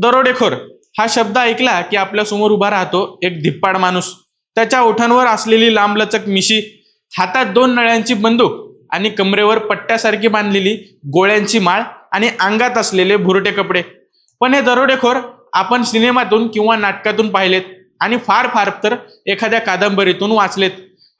दरोडेखोर. हा शब्द ऐकला की आपल्यासमोर उभा राहतो एक धिप्पाड माणूस. त्याच्या ओठांवर असलेली लांबलचक मिशी हातात दोन नळ्यांची बंदूक आणि कमरेवर पट्ट्यासारखी बांधलेली गोळ्यांची माळ आणि अंगात असलेले भुरटे कपडे. पण हे दरोडेखोर आपण सिनेमातून किंवा नाटकातून पाहिलेत आणि फार फार तर एखाद्या कादंबरीतून वाचलेत.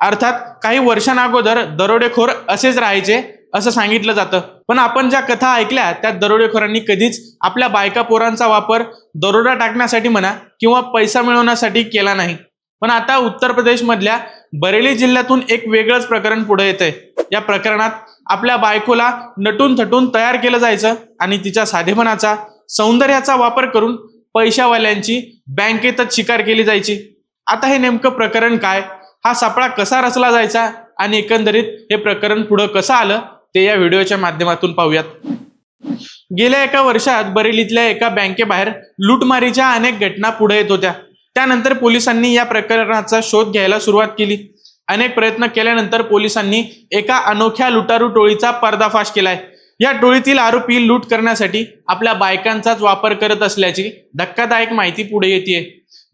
अर्थात काही वर्षांअगोदर दरोडेखोर असेच राहायचे असं सांगितलं जातं. पण आपण ज्या कथा ऐकल्या त्या दरोडेखोरांनी कधीच आपल्या बायका पोरांचा वापर दरोडा टाकण्यासाठी म्हणा किंवा पैसा मिळवण्यासाठी केला नाही. पण आता उत्तर प्रदेशमधल्या बरेली जिल्ह्यातून एक वेगळंच प्रकरण पुढे येतंय. या प्रकरणात आपल्या बायकोला नटून थटून तयार केलं जायचं आणि तिच्या साधेपणाचा सौंदर्याचा वापर करून पैशावाल्यांची बँकेतच शिकार केली जायची. आता हे नेमकं प्रकरण काय? हा सापळा कसा रचला जायचा? आणि एकंदरीत हे प्रकरण पुढं कसं आलं? ते या व्हिडिओच्या माध्यमातून पाहूयात. गेल्या एका वर्षात बरेलीतल्या एका बँकेबाहेर लूटमारीच्या अनेक घटना पुढे येत होत्या. त्यानंतर पोलिसांनी या प्रकरणाचा शोध घ्यायला सुरुवात केली. अनेक प्रयत्न केल्यानंतर पोलिसांनी एका अनोख्या लुटारू टोळीचा पर्दाफाश केलाय. या टोळीतील आरोपी लूट करण्यासाठी आपल्या बायकांचाच वापर करत असल्याची धक्कादायक माहिती पुढे येते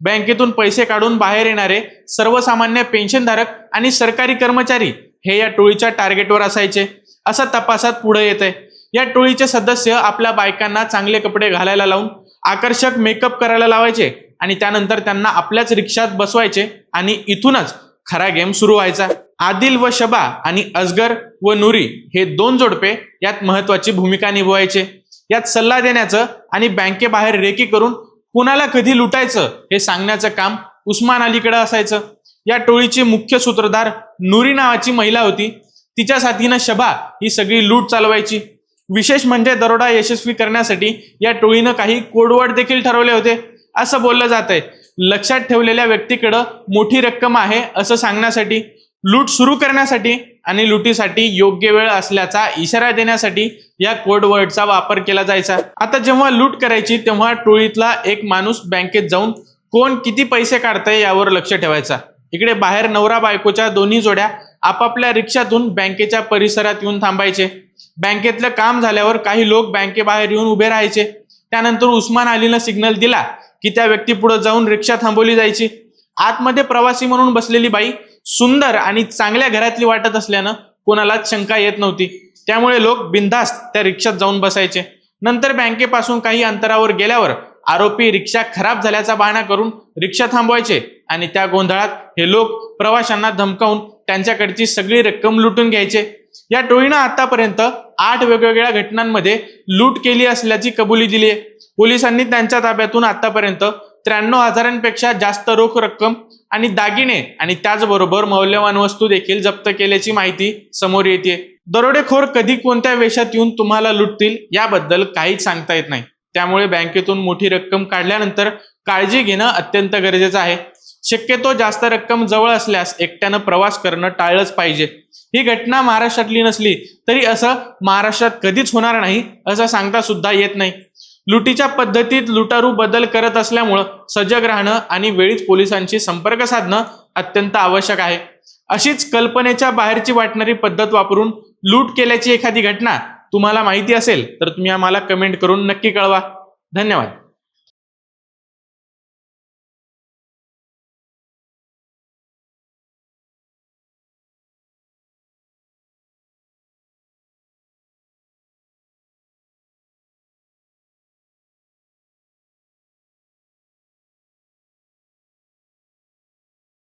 बँकेतून पैसे काढून बाहेर येणारे सर्वसामान्य पेन्शनधारक आणि सरकारी कर्मचारी हे या टोळीच्या टार्गेटवर असायचे. असं तपासात पुढे येते आहे या टोळीचे सदस्य आपल्या बायकांना चांगले कपडे घालायला लावून आकर्षक मेकअप करायला लावायचे आणि त्यानंतर त्यांना आपल्याच रिक्षात बसवायचे आणि इथूनच खरा गेम सुरू व्हायचा. आदिल व शबा आणि अजगर व नुरी हे दोन जोडपे यात महत्वाची भूमिका निभवायचे. यात सल्ला देण्याचं आणि बँकेबाहेर रेकी करून कुणाला कधी लुटायचं हे सांगण्याचं काम उस्मान अलीकडे असायचं. या टोळीची मुख्य सूत्रधार नुरी नावाची महिला होती. तिच्या साथीनं शबा ही सगळी लूट चालवायची. विशेष म्हणजे दरोडा यशस्वी करण्यासाठी या टोळीनं काही कोडवर्ड देखील ठरवले होते. असं बोललं जात आहे लक्षात ठेवलेल्या व्यक्तीकडं मोठी रक्कम आहे असं सांगण्यासाठी लूट सुरू करण्यासाठी आणि लुटीसाठी योग्य वेळ असल्याचा इशारा देण्यासाठी या कोडवर्डचा वापर केला जायचा. आता जेव्हा लूट करायची तेव्हा टोळीतला एक माणूस बँकेत जाऊन कोण किती पैसे काढतंय यावर लक्ष ठेवायचा. इकडे बाहेर नवरा बायकोच्या दोन्ही जोड्या आपापल्या रिक्षातून बँकेच्या परिसरात येऊन थांबायचे. बँकेतलं काम झाल्यावर काही लोक बँकेबाहेर येऊन उभे राहायचे. त्यानंतर उस्मान अलीनं सिग्नल दिला की त्या व्यक्ती पुढे जाऊन रिक्षा थांबवली जायची. आतमध्ये प्रवासी म्हणून बसलेली बाई सुंदर आणि चांगल्या घरातली वाटत असल्यानं कोणालाच शंका येत नव्हती. त्यामुळे लोक बिनधास्त त्या रिक्षात जाऊन बसायचे. नंतर बँकेपासून काही अंतरावर गेल्यावर आरोपी रिक्षा खराब झाल्याचा बहाणा करून रिक्षा थांबवायचे आणि त्या गोंधळात हे लोक प्रवाशांना धमकावून त्यांच्याकडची सगळी रक्कम लुटून घ्यायचे. या टोळीनं आतापर्यंत आठ वेगवेगळ्या घटनांमध्ये लूट केली असल्याची कबुली दिली आहे. पोलिसांनी त्यांच्या ताब्यातून आतापर्यंत त्र्याण्णव हजारांपेक्षा जास्त रोख रक्कम आणि दागिने आणि त्याचबरोबर मौल्यवान वस्तू देखील जप्त केल्याची माहिती समोर येते दरोडेखोर कधी कोणत्या वेशात येऊन तुम्हाला लुटतील याबद्दल काहीच सांगता येत नाही. त्यामुळे बँकेतून मोठी रक्कम काढल्यानंतर काळजी घेणं अत्यंत गरजेचं आहे. शक्यतो जास्त रक्कम जवळ असल्यास एकट्यानं प्रवास करणं टाळलंच पाहिजे. ही घटना महाराष्ट्रातली नसली तरी असं महाराष्ट्रात कधीच होणार नाही असं सांगता सुद्धा येत नाही. लुटीच्या पद्धतीत लुटारू बदल करत असल्यामुळं सजग राहणं आणि वेळीच पोलिसांशी संपर्क साधणं अत्यंत आवश्यक आहे. अशीच कल्पनेच्या बाहेरची वाटणारी पद्धत वापरून लूट केल्याची एखादी घटना तुम्हाला माहिती असेल तर तुम्ही आम्हाला कमेंट करून नक्की कळवा. धन्यवाद.